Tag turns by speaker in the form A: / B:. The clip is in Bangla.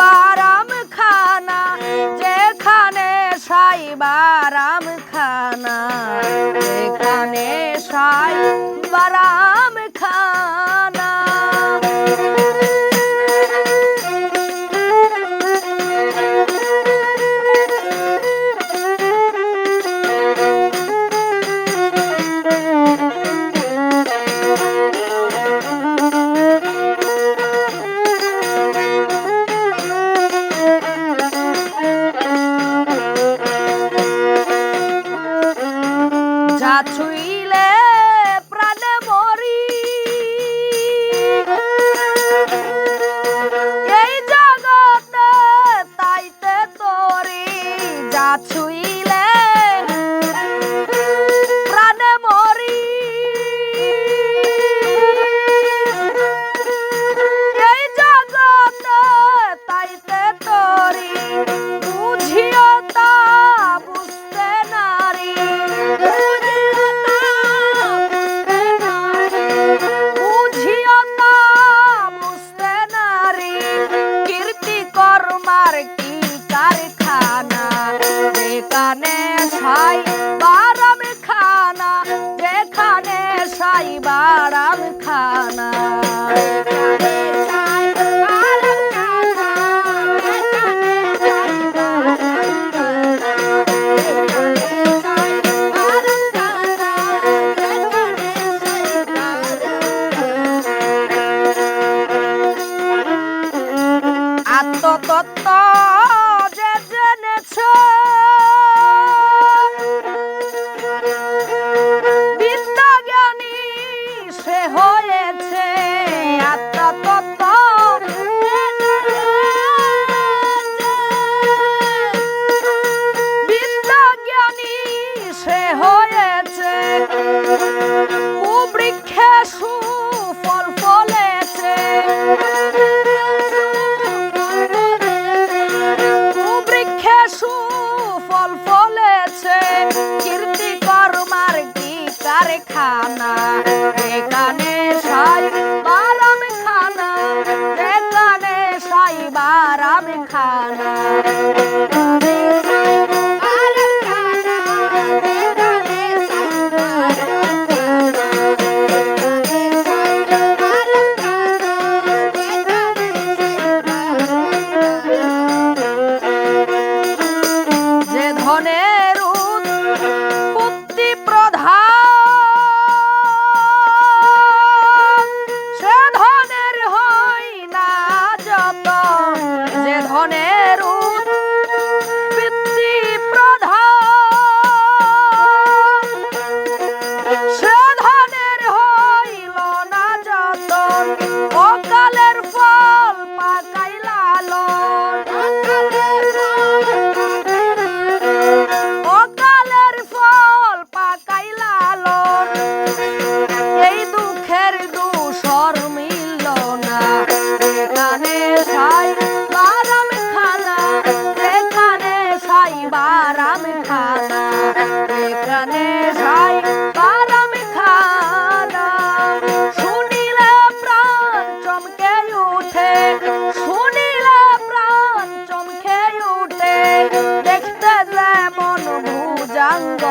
A: বারাম খানা যেখানে সাই বারাম খানা যেখানে সাই বারাম shout to সে হয়েছে আত্মতত্ত্ব বিদ্যাজ্ঞানী সে হয়েছে। কুবৃক্ষে ফলেছে। কুবৃক্ষে সুফল ফলেছে। কারখানা এখানে সাই বারাম খানা এখানে সাই বারাম খানা খানা এখানে সাই বারাম খানা। শুনিলে প্রাণ চমকে উঠে, শুনিলে প্রাণ চমকে উঠে। দেখতে যেমন ভুজাঙ্গ